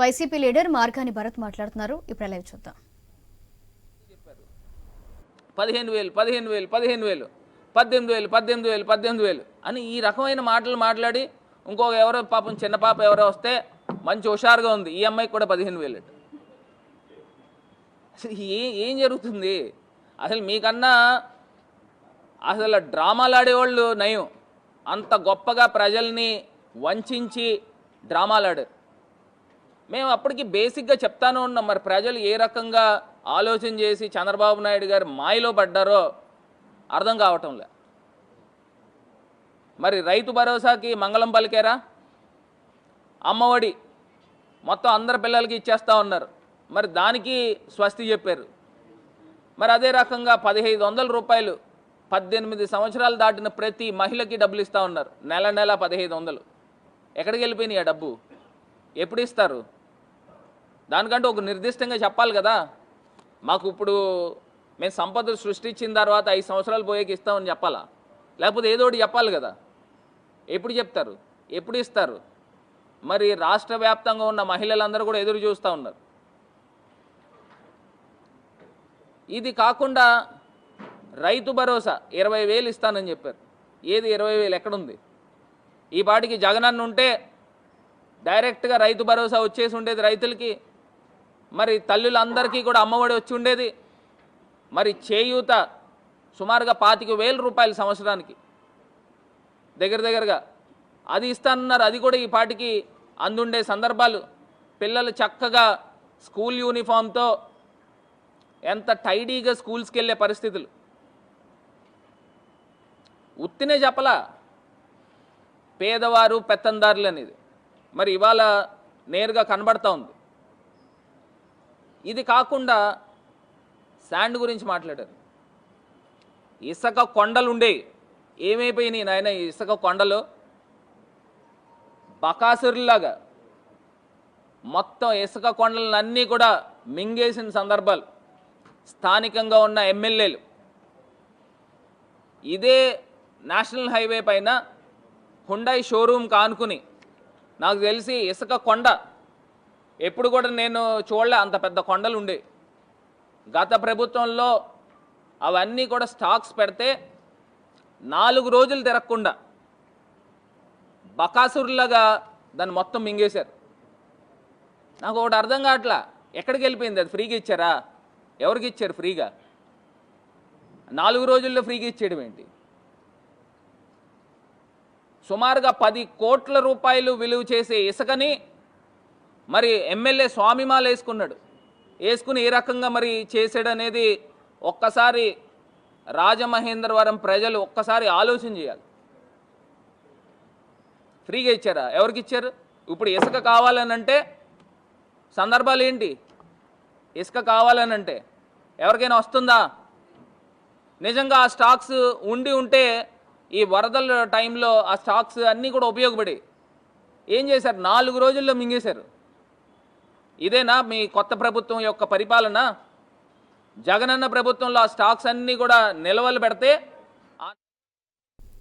YCP leader Margani Bharat మాట్లాడుతున్నారు. ఇప్పుడు live చూద్దాం. పదిహేను వేలు పదిహేను వేలు పదిహేను వేలు పద్దెనిమిది వేలు పద్దెనిమిది వేలు పద్దెనిమిది వేలు అని ఈ రకమైన మాటలు మాట్లాడి ఇంకొక ఎవరో పాపం చిన్న పాప ఎవరో వస్తే మంచి హుషారుగా ఉంది. ఈ అమ్మాయికి కూడా పదిహేను వేలు అసలు ఏ ఏం జరుగుతుంది? అసలు మీకన్నా అసలు డ్రామాలు ఆడేవాళ్ళు నయం. అంత గొప్పగా ప్రజల్ని వంచి డ్రామాలు ఆడారు. మేము అప్పటికి బేసిక్గా చెప్తాను ఉన్నాం. మరి ప్రజలు ఏ రకంగా ఆలోచన చేసి చంద్రబాబు నాయుడు గారు మాయలో పడ్డారో అర్థం కావటంలే మరి రైతు భరోసాకి మంగళం పలికారా? అమ్మఒడి మొత్తం అందరి పిల్లలకి ఇచ్చేస్తా ఉన్నారు. మరి దానికి స్వస్తి చెప్పారు. మరి అదే రకంగా పదిహేను వందల రూపాయలు పద్దెనిమిది సంవత్సరాలు దాటిన ప్రతి మహిళకి డబ్బులు ఇస్తూ ఉన్నారు. నెల నెల పదిహేను వందలు. ఎక్కడికి వెళ్ళిపోయినాయి ఆ డబ్బు? ఎప్పుడు ఇస్తారు? దానికంటే ఒక నిర్దిష్టంగా చెప్పాలి కదా. మాకు ఇప్పుడు మేము సంపద సృష్టించిన తర్వాత ఐదు సంవత్సరాలు పోయేకి ఇస్తామని చెప్పాలా? లేకపోతే ఏదో ఒకటి చెప్పాలి కదా. ఎప్పుడు చెప్తారు? ఎప్పుడు ఇస్తారు? మరి రాష్ట్ర వ్యాప్తంగా ఉన్న మహిళలందరూ కూడా ఎదురు చూస్తూ ఉన్నారు. ఇది కాకుండా రైతు భరోసా ఇరవై వేలు ఇస్తానని చెప్పారు. ఏది ఇరవై వేలు? ఎక్కడుంది? ఈ పాటికి జగనన్న ఉంటే డైరెక్ట్గా రైతు భరోసా వచ్చేసి ఉండేది రైతులకి. మరి తల్లులందరికీ కూడా అమ్మఒడి వచ్చి ఉండేది. మరి చేయూత సుమారుగా పాతిక వేల రూపాయలు సంవత్సరానికి. దగ్గర దగ్గరగా. అది ఇస్తానన్నారు అది కూడా ఈ పాటికి అందుండే సందర్భాలు. పిల్లలు చక్కగా స్కూల్ యూనిఫామ్తో ఎంత టైడీగా స్కూల్స్కి వెళ్ళే పరిస్థితులు. ఉత్తినే చెప్పలా. పేదవారు పెత్తందారులు అనేది మరి ఇవాళ నేరుగా కనబడతా ఉంది. ఇది కాకుండా శాండ్ గురించి మాట్లాడారు. ఇసుక కొండలు ఉండేవి ఏమైపోయినాయి నాయన ఇసుక కొండలు? బకాసురులాగా మొత్తం ఇసుక కొండలన్నీ కూడా మింగేసిన సందర్భాలు. స్థానికంగా ఉన్న ఎమ్మెల్యేలు. ఇదే నేషనల్ హైవే పైన హుండాయ్ షోరూమ్ కానుకుని నాకు తెలిసి ఇసుక కొండ ఎప్పుడు కూడా నేను చూడలే అంత పెద్ద కొండలు ఉండే. గత ప్రభుత్వంలో అవన్నీ కూడా స్టాక్స్ పెడితే నాలుగు రోజులు తిరగకుండా బకాసురులాగా దాన్ని మొత్తం మింగేశారు. నాకు ఒకటి అర్థం కావట్లా ఎక్కడికి వెళ్ళిపోయింది అది? ఫ్రీగా ఇచ్చారా? ఎవరికి ఇచ్చారు ఫ్రీగా? నాలుగు రోజుల్లో ఫ్రీగా ఇచ్చేయడం ఏంటి? సుమారుగా పది కోట్ల రూపాయలు విలువ చేసే ఇసుకని మరి ఎమ్మెల్యే స్వామిమాల వేసుకున్నాడు. వేసుకుని ఏ రకంగా మరి చేసాడనేది ఒక్కసారి రాజమహేంద్రవరం ప్రజలు ఒక్కసారి ఆలోచన చేయాలి. ఫ్రీగా ఇచ్చారా? ఎవరికి ఇచ్చారు? ఇప్పుడు ఇసుక కావాలనంటే సందర్భాలు ఏంటి? ఇసుక కావాలనంటే ఎవరికైనా వస్తుందా? నిజంగా ఆ స్టాక్స్ ఉండి ఉంటే ఈ వరదల టైంలో ఆ స్టాక్స్ అన్నీ కూడా ఉపయోగపడి ఏం చేశారు? నాలుగు రోజుల్లో మింగేశారు. ఇదేనా మీ కొత్త ప్రభుత్వం యొక్క పరిపాలన? జగనన్న ప్రభుత్వంలో ఆ స్టాక్స్ అన్నీ కూడా నిల్వలు పెడితే